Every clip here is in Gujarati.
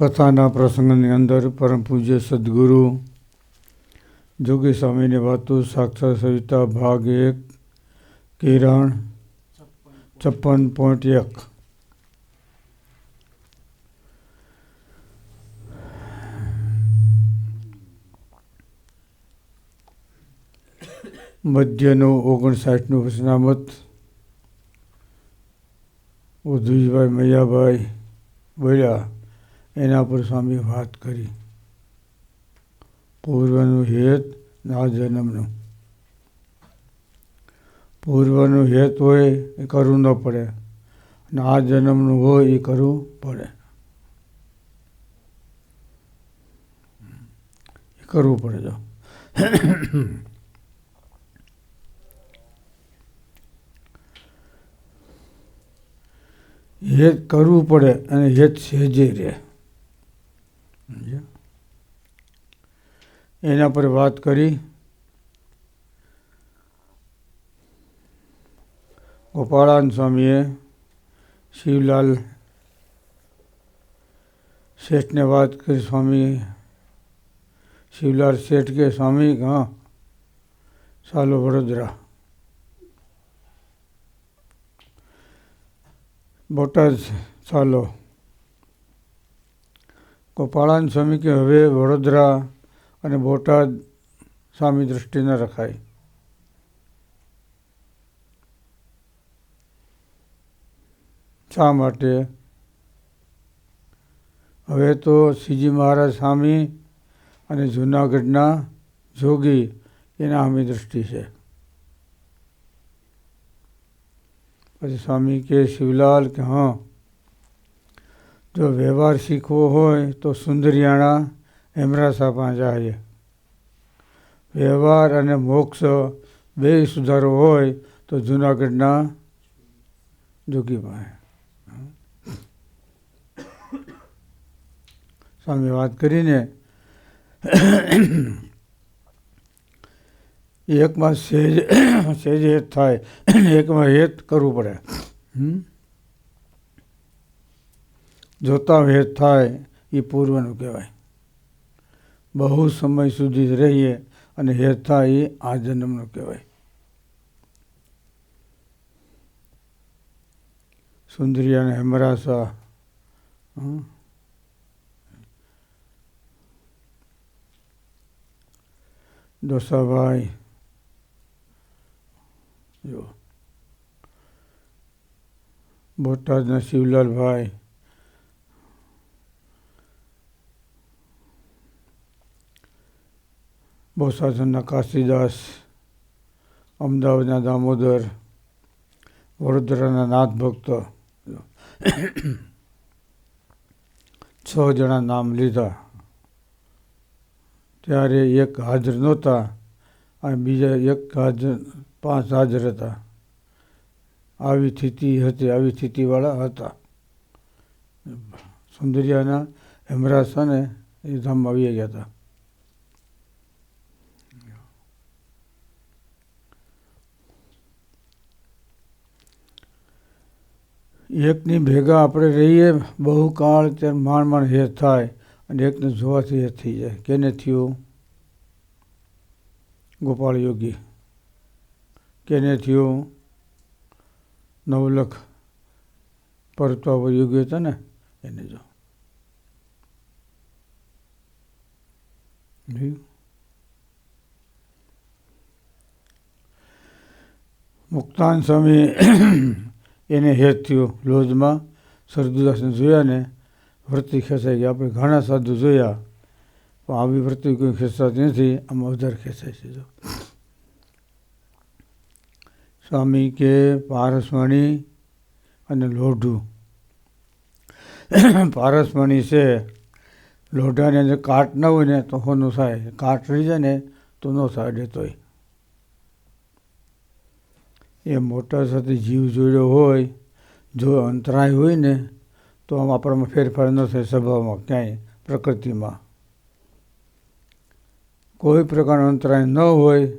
કથાના પ્રસંગની અંદર પરમ પૂજ્ય સદગુરુ જોગી સ્વામીની વાતો સાક્ષાત સવિતા ભાગ એક, કિરણ છપ્પન પોઈન્ટ એક. મધ્યનું ઓગણસાઠનું વચનામત ઉદ્ધુજભાઈ મૈયાભાઈ બોલ્યા એના પર સ્વામી વાત કરી. પૂર્વનું હેત ના જન્મનું. પૂર્વનું હેત હોય એ કરવું ન પડે. અને આ જન્મનું હોય એ કરવું પડે. એ કરવું પડે જો. હેત કરવું પડે અને હેત સહેજે રહે? એના પર વાત કરી. ગોપાળાન સ્વામીએ શિવલાલ શેઠને વાત કરી. સ્વામી, શિવલાલ શેઠ કે, સ્વામી, હા સાલો વડોદરા. બોટાદ, ચાલો. ગોપાળાન સ્વામી કે હવે વડોદરા અને બોટાદ સ્વામી દૃષ્ટિ ન રખાય. શા માટે? હવે તો શ્રીજી મહારાજ સ્વામી અને જૂનાગઢના જોગી એના સામે દૃષ્ટિ છે. પછી સ્વામી કે શિવલાલ કે હા જો વ્યવહાર શીખવો હોય તો સુંદરિયાણા એમરાસામાં જાય. વ્યવહાર અને મોક્ષ બે સુધારો હોય તો જૂનાગઢના જોગીમાં સ્વામી, વાત કરીને એકમાં સહેજ સહેજ હેત થાય એકમાં હેત કરવું પડે. હમ? જોતા હેત થાય એ પૂર્વનું કહેવાય. બહુ સમય સુધી રહીએ અને હેર થાય એ આ જન્મનું કહેવાય. સુંદરિયાને હેમરાસા ડોસાભાઈ, જો. બોટાદના શિવલાલભાઈ બોસાસનના કાશીદાસ અમદાવાદના દામોદર વડોદરાના નાથ ભક્ત છ જણા નામ લીધા ત્યારે એક હાજર નહોતા અને બીજા એક હાજર પાંચ હાજર હતા આવી સ્થિતિ હતી આવી સ્થિતિવાળા હતા સુંદરિયાના હેમરાસ અને એ ધામમાં આવી ગયા હતા એકની ભેગા આપણે રહીએ, બહુ કાળ ત્યારે માંડ માંડ હેત થાય અને એકને જોવાથી હેત થઈ જાય. કેને થયું? ગોપાળ યોગી. કેને થયું? નવલખ પરત્વા યોગી હતા ને, એને જો? મુક્તાન સ્વામી એને હેત થયું લોજમાં. સરદુદાસને જોયા ને વૃત્તિ ખેંચાઈ ગઈ આપણે ઘણા સાધુ જોયા. પણ આવી વૃત્તિ કોઈ ખેંચાતી નથી. આમાં વધારે ખેંચાય છે, જો. સ્વામી કે પારસમણી અને લોઢું. પારસમણી છે. લોઢાની અંદર કાટ ન હોય ને તો હોનું થાય. કાટ રહી જાય ને તો ન થાય દેતોય એ મોટા સાથે જીવ જોડ્યો હોય, જો અંતરાય હોય ને, તો આમ આપણામાં ફેરફાર ન થાય સ્વભાવમાં, ક્યાંય, પ્રકૃતિમાં. કોઈ પ્રકારનો અંતરાય ન હોય,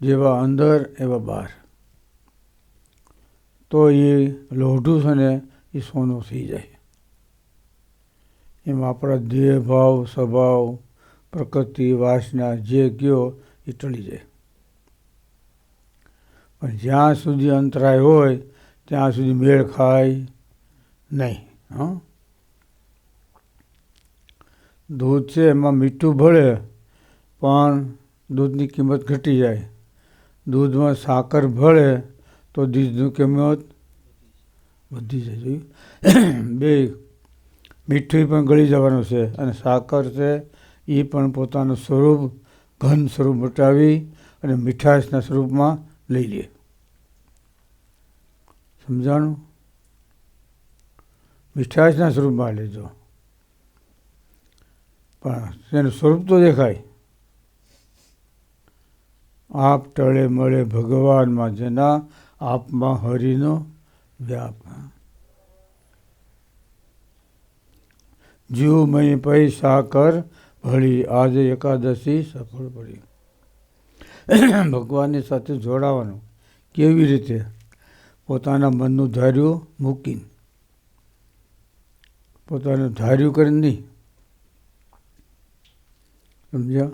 જેવા અંદર, એવા બહાર. તો એ લોઢું છે ને, એ સોનું થઈ જાય. એમાં આપણા દેહ, ભાવ, સ્વભાવ, પ્રકૃતિ, વાસના, જે કયો, એ ટળી જાય. પણ જ્યાં સુધી અંતરાય હોય, ત્યાં સુધી મેળ ખાય નહીં, હં. દૂધ છે એમાં મીઠું ભળે, પણ દૂધની કિંમત ઘટી જાય. દૂધમાં સાકર ભળે, તો દૂધની કિંમત વધી જાય. જોયું? બે, મીઠું પણ ગળી જવાનું છે અને સાકર છે એ પણ પોતાનું સ્વરૂપ, ઘન સ્વરૂપ મટાવી અને મીઠાશના સ્વરૂપમાં લઈ લે. સમજાણું? મીઠાશના સ્વરૂપમાં લેજો. પણ તેનું સ્વરૂપ તો દેખાય. આપ ટળે મળે ભગવાનમાં જેના આપમાં હરિનો વ્યાપ. જીવ મય પૈ સાકર ભળી આજે એકાદશી સફળ પડી. ભગવાનની સાથે જોડાવાનું કેવી રીતે? પોતાના મનનું ધાર્યું મૂકીને. પોતાનું ધાર્યું કરીને નહીં. સમજ્યા?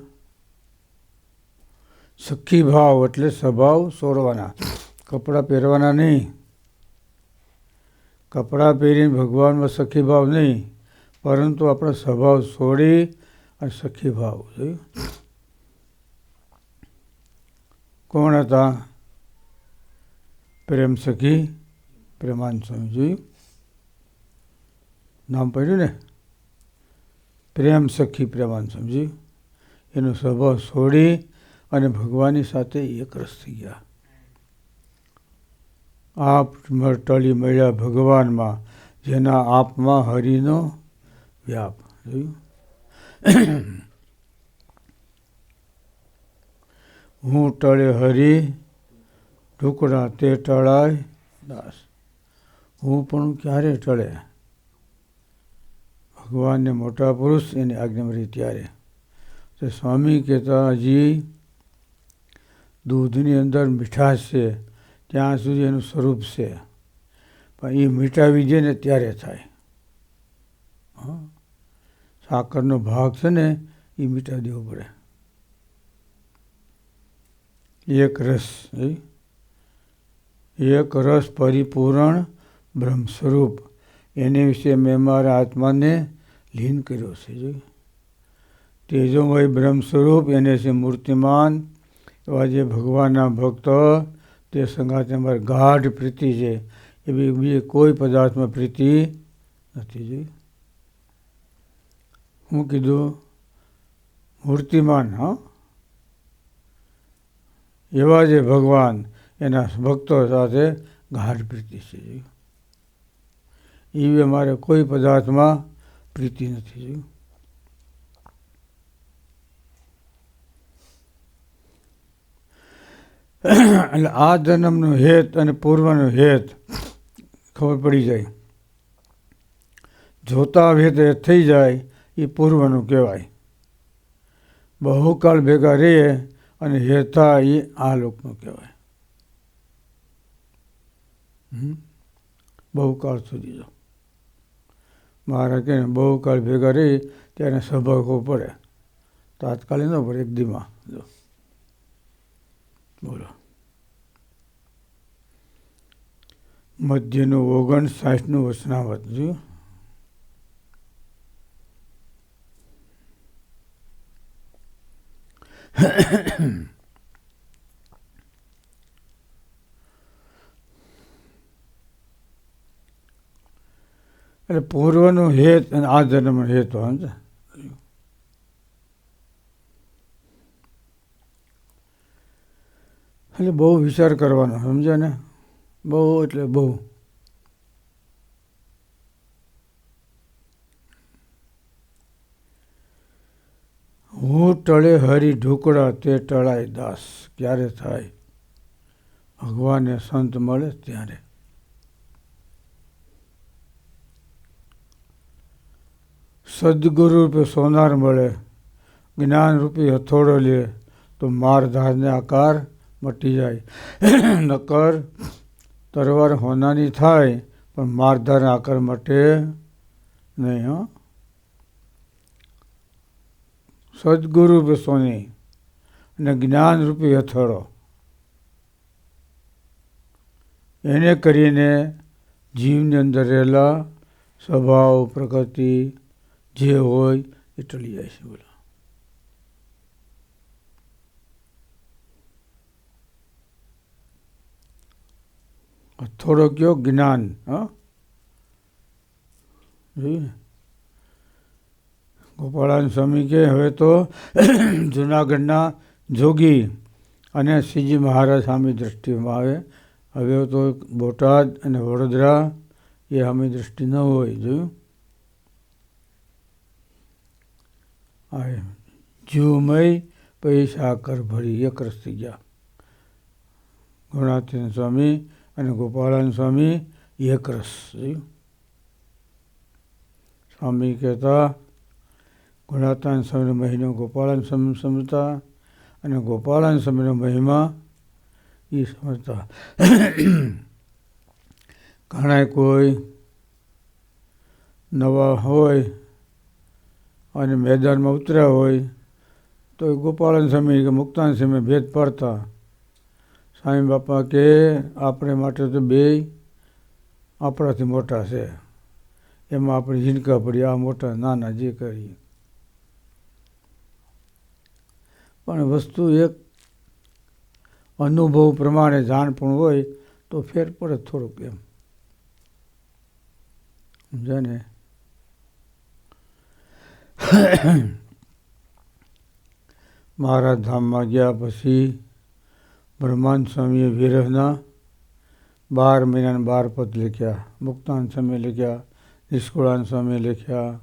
સખી ભાવ એટલે સ્વભાવ સોરવાના. કપડાં પહેરવાના નહીં. કપડાં પહેરીને ભગવાનમાં સખી ભાવ નહીં. પરંતુ આપણો સ્વભાવ છોડી અને સખી ભાવ, જોયું? કોણ હતા? પ્રેમ સખી, પ્રેમાન સ્વામી જોયું નામ પડ્યું ને? પ્રેમ સખી, પ્રેમાન સમજ્યું એનો સ્વભાવ છોડી અને ભગવાનની સાથે એકરસ થઈ ગયા. આપ ટળી મળ્યા ભગવાનમાં, જેના આપમાં હરિનો વ્યાપ. જોયું? હું ટળે હરી ટુકડા તે ટળાય, દાસ. હું પણ ક્યારે ટળે? ભગવાનને મોટા પુરુષ એની આજ્ઞા રહી ત્યારે. તો સ્વામી કહેતા, હજી દૂધની અંદર મીઠાશ છે, ત્યાં સુધી એનું સ્વરૂપ છે. પણ એ મીઠાવી દે ને ત્યારે થાય. હા. સાકરનો ભાગ છે ને, એ મીઠા દેવો પડે. એક રસ એક રસ પરિપૂર્ણ બ્રહ્મ સ્વરૂપ એને વિશે મેં મારા આત્માને લીન કર્યો છે જોયું તેજોમય બ્રહ્મ સ્વરૂપ એને છે મૂર્તિમાન. એવા જે ભગવાનના ભક્ત, તે સંગાતે મારી ગાઢ પ્રીતિ છે. એવી બીજી કોઈ પદાર્થમાં પ્રીતિ નથી જોઈ હું કીધું, મૂર્તિમાન, હા? એવા જે ભગવાન એના ભક્તો સાથે ગાઢ પ્રીતિ છે એવી અમારે કોઈ પદાર્થમાં પ્રીતિ નથી જોયું એટલે આ જન્મનું હેત અને પૂર્વનું હેત ખબર પડી જાય. જોતા ભેદ થઈ જાય એ પૂર્વનું કહેવાય. બહુકાળ ભેગા રહીએ અને હેતા એ આ લોકનું કહેવાય. બહુ કાળ સુધી જો મારા કે બહુકાળ ભેગા રહી ત્યારે સ્વભાવકો પડે. તાત્કાલિક ન પડે, એક દીમાં જો. બોલો. મધ્યનું ઓગણ વસનાવત જોયું? એટલે પૂર્વનું હેત અને આ જન્મનું હેત સમજે એટલે બહુ વિચાર કરવાનો સમજે ને? બહુ એટલે બહુ. હું ટળે હરી ઢોકળા તે ટળાય દાસ. ક્યારે થાય? ભગવાને સંત મળે ત્યારે. સદગુરુ રૂપે સોનાર મળે. જ્ઞાન રૂપી હથોડો લે તો મારધારને આકાર મટી જાય. નકર તરવાર હોનાની થાય, પણ મારધાર આકાર મટે નહીં, હં. સદગુરુ સોની અને જ્ઞાનરૂપી હથોડો. એને કરીને જીવની અંદર રહેલા સ્વભાવ, પ્રકૃતિ જે હોય એ ટળી જાય છે બોલો. થોડો કયો? જ્ઞાન, હા? જોયું ને? ગોપાળાન સ્વામી કે હવે તો જુનાગઢના જોગી અને શ્રીજી મહારાજ સામે દ્રષ્ટિમાં આવે. હવે તો બોટાદ અને વડોદરા એ સામી દ્રષ્ટિ ન હોય, જોયું? આવે જીવમય પૈસા કર ભરી, એક રસ થઈ ગયા. ગુણાતીન સ્વામી અને ગોપાળાન સ્વામી, એક રસ, જોયું? સ્વામી કહેતા ગુણાતાન સ્વામીનો મહિનો ગોપાલન સ્વામી સમજતા અને ગોપાળન સ્વામીનો મહિમા એ સમજતા. ઘણા કોઈ નવા હોય અને મેદાનમાં ઉતર્યા હોય તો એ ગોપાળન સ્વામી કે મુક્તાન સ્વામી ભેદ પડતા. સ્વામી બાપા કે આપણે માટે તો બે આપણાથી મોટા છે. એમાં આપણે ઝીણકા પડી આ મોટા, નાના, જે કરીએ. પણ વસ્તુ એક અનુભવ પ્રમાણે જાણ પણ હોય તો ફેર પડે થોડુંક એમ. સમજાય ને? મારા ધામમાં ગયા પછી બ્રહ્માંડ સ્વામીએ વિરહના બાર મહિનાના બાર પદ લખ્યા. મુક્તાન સ્વામીએ લખ્યા, નિષ્કુળાન સ્વામીએ લખ્યા,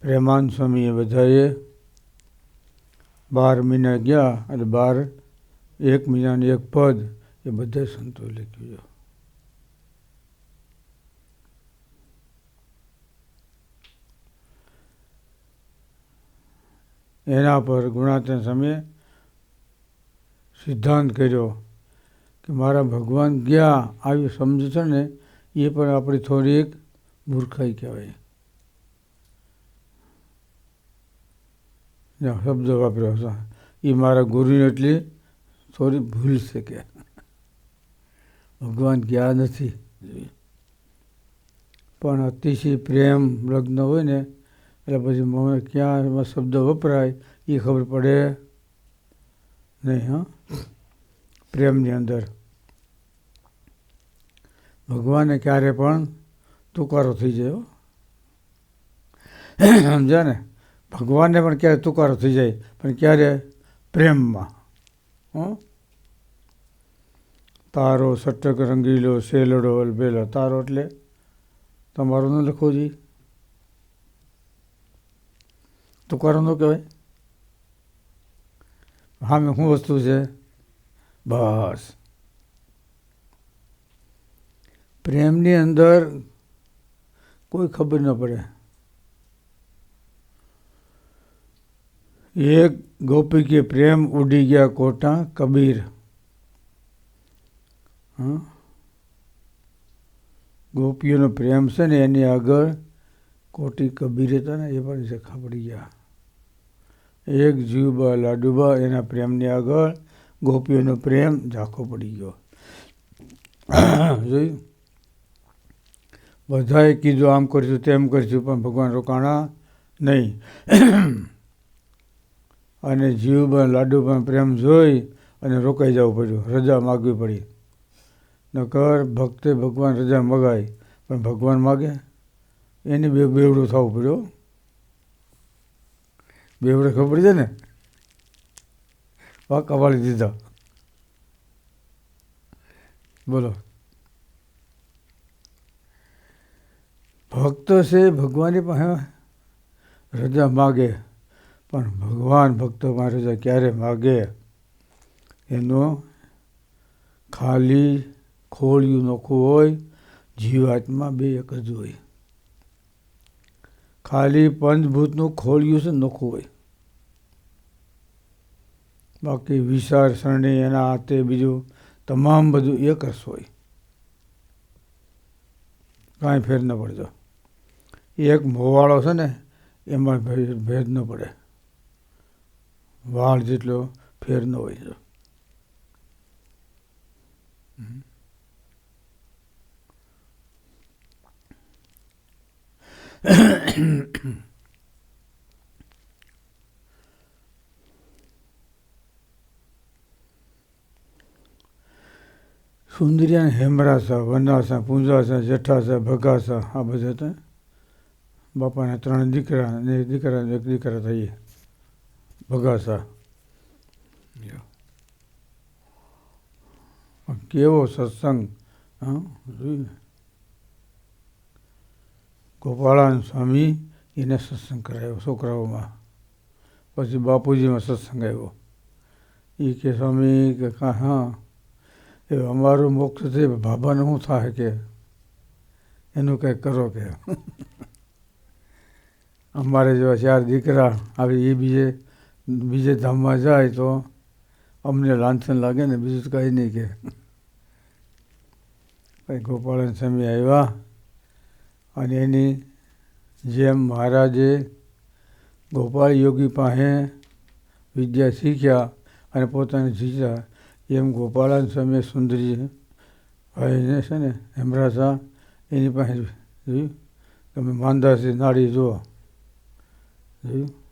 પ્રેમાન સ્વામીએ બધાએ બાર મહિના ગયા અને બાર, એક મહિનાને એક પદ, એ બધા સંતોએ લખ્યું એના પર ગુણાતન સમયે સિદ્ધાંત કર્યો કે મારા ભગવાન ગયા, આવી સમજ છે ને, એ પણ આપણી થોડીક મૂર્ખાઈ કહેવાય. શબ્દ વાપર્યો હતો એ મારા ગુરુને એટલી થોડી ભૂલ છે કે. ભગવાન ગયા નથી. પણ અતિશય પ્રેમ લગ્ન હોય ને, એટલે પછી મને ક્યાં એમાં શબ્દ વપરાય એ ખબર પડે નહીં, હા. પ્રેમની અંદર. ભગવાને ક્યારે પણ તુકારો થઈ જાય સમજ્યા ને? ભગવાનને પણ ક્યારે તુકારો થઈ જાય, પણ ક્યારે? પ્રેમમાં. હં? તારો સટક રંગીલો, શેલડો અલબેલો તારો એટલે તમારો ન લખો જી તુકારો ન કહેવાય. હા, મેં શું વસ્તુ છે? બસ. પ્રેમની અંદર કોઈ ખબર ન પડે. એક ગોપી કે પ્રેમ ઉડી ગયા કોટા કબીર. ગોપીઓનો પ્રેમ છે ને એની આગળ કોટી કબીર હતા ને, એ પણ જખા પડી ગયા. એક જીવબા લાડુબા, એના પ્રેમની આગળ ગોપીઓનો પ્રેમ ઝાંખો પડી ગયો. જોયું? બધાએ કીધું, આમ કરશું તેમ કરશું, પણ ભગવાન રોકાણા નહીં. અને જીવબા લાડુબા પ્રેમ જોઈ અને રોકાઈ જવું પડ્યું. રજા માગવી પડી. નકર ભક્તે ભગવાન રજા મગાઈ. પણ ભગવાન માગે? એને બે બેવડું થવું પડ્યો બેવડે ખબર છે ને? પાક વાળી દીધા. બોલો. ભક્ત છે ભગવાનની પાસે રજા માગે. પણ ભગવાન ભક્તો તો ક્યારે માગે એનો ખાલી ખોળિયું નોખું હોય, જીવાત્મા બે એક જ હોય. ખાલી પંચભૂતનું ખોળિયું છે નોખું હોય. બાકી વિચાર સરણી એના હાથે બીજું તમામ બધું એક જ હોય. કાંઈ ફેર ન પડતો. એક મોવાળો છે ને, એમાં ભેદ ન પડે. વાળ જેટલો ફેર ન હોય જો હમ. સુંદરિયા હેમરાસા વનાસા પૂંજાસા જેઠાસા ભગાસા આ બધા હતા બાપાના ત્રણ દીકરા ને એક દીકરા ને એક દીકરા થઈએ ભગાસા કેવો સત્સંગ હા? ગોપાળાન સ્વામી એને સત્સંગ કરાયો છોકરાઓમાં. પછી બાપુજીમાં સત્સંગ આવ્યો. એ કે સ્વામી કે કા હા. એ અમારું મોક્ષ છે બાબાને શું થાય કે? એનું કંઈક કરો કે? અમારે જેવા ચાર દીકરા આવી એ બીજે બીજે ધામમાં જાય તો અમને લાંછન લાગે ને બીજું તો કંઈ નહીં કે. કંઈ ગોપાલન સ્વામી આવ્યા અને એની જેમ મહારાજે ગોપાલ યોગી પાસે વિદ્યા શીખ્યા અને પોતાને જીત્યા એમ ગોપાલન સ્વામી સુંદરી ભાઈને છે ને હેમરાસા એની પાસે જોયું તમે માંદાસી નાડી જુઓ. જોયું?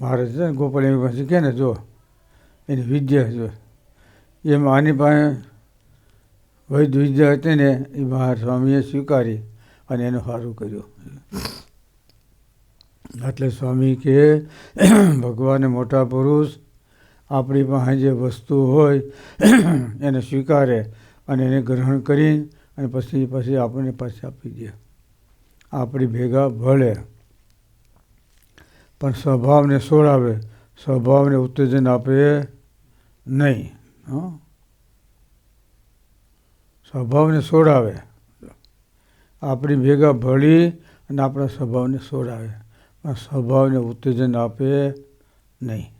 મહારાજ છે ગોપાલ એની પાસે કે ને જો, એની વિદ્યા જો એમ આની પાસે વૈદ વિદ્યા હતી ને, એ મહારાજ સ્વામીએ સ્વીકારી અને એનું સારું કર્યું. એટલે સ્વામી કે, ભગવાને મોટા પુરુષ, આપણી પાસે જે વસ્તુ હોય, એને સ્વીકારે અને એને ગ્રહણ કરી અને પછી પછી આપણને પાછી આપી દે. આપણી ભેગા ભળે. પણ સ્વભાવને સોળાવે સ્વભાવને ઉત્તેજન આપે નહીં, હં. સ્વભાવને સોળાવે આપણી ભેગા ભળી અને આપણા સ્વભાવને સોળાવે પણ સ્વભાવને ઉત્તેજન આપે નહીં.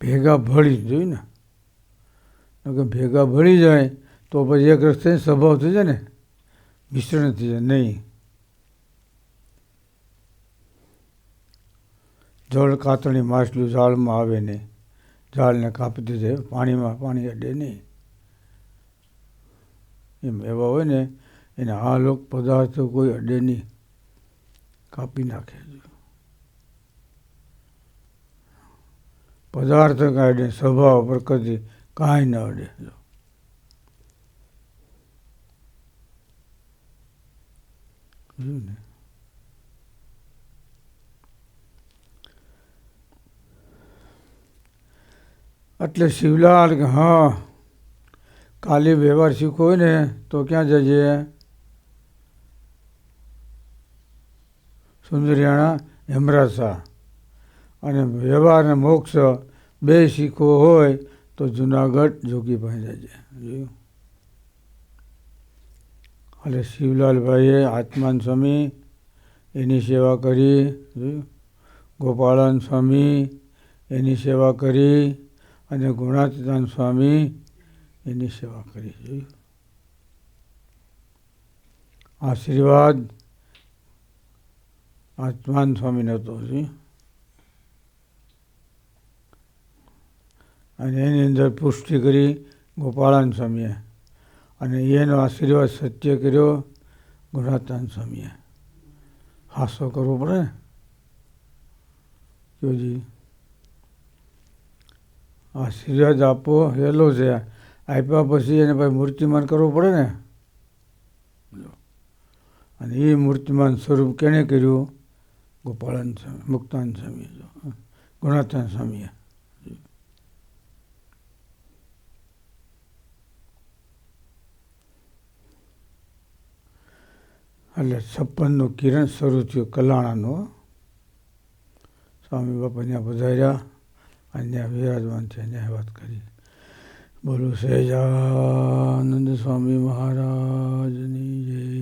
ભેગા ભળી, જોયું ને? કે ભેગા ભળી જાય તો પછી એક રસ્તે સ્વભાવ થઈ જાય ને? મિશ્રણ થઈ જાય નહીં. જળ કાતણી માછલું ઝાડમાં આવે નહીં. ઝાડને કાપી દીધે પાણીમાં પાણી અડે નહીં. એમ એવા હોય ને, એને આ લોક પદાર્થો કોઈ અડે નહીં. કાપી નાખે પદાર્થ કાંઈ અડે સ્વભાવ, પ્રકૃતિ કાંઈ ન અડે. જો જોયું ને એટલે શિવલાલ હા, કાલે વ્યવહાર શીખવો હોય ને, તો ક્યાં જજે? સુંદરિયાણા હેમરાસા અને વ્યવહાર અને મોક્ષ બે શીખવો હોય, તો જુનાગઢ જોગી પાસે જજે. જોયું એટલે શિવલાલભાઈએ આત્માન સ્વામી, એની સેવા કરી ગોપાળાન સ્વામી, એની સેવા કરી અને ગુણાતીતાન સ્વામી, એની સેવા કરી જોયું આશીર્વાદ આત્માન સ્વામીનો હતો જોયું અને એની અંદર પુષ્ટિ કરી ગોપાળાન સ્વામીએ. અને એનો આશીર્વાદ સત્ય કર્યો ગુણાતાન સ્વામીએ. હાસો કરવો પડે ને? જોજી. આશીર્વાદ આપો, હેલો છે. આપ્યા પછી એને ભાઈ મૂર્તિમાન કરવું પડે ને? અને એ મૂર્તિમાન સ્વરૂપ કેણે કર્યું? ગોપાલન સ્વામી, મુક્તાન સ્વામી ગુણાતાન સ્વામીએ. એટલે છપ્પનનું કિરણ શરૂ થયું કલાણાનું. સ્વામી બાપા ત્યાં પધાર્યા. અને વિરાજમાન છે ત્યાં વાત કરી. બોલો, સહેજાનંદ સ્વામી મહારાજની જય.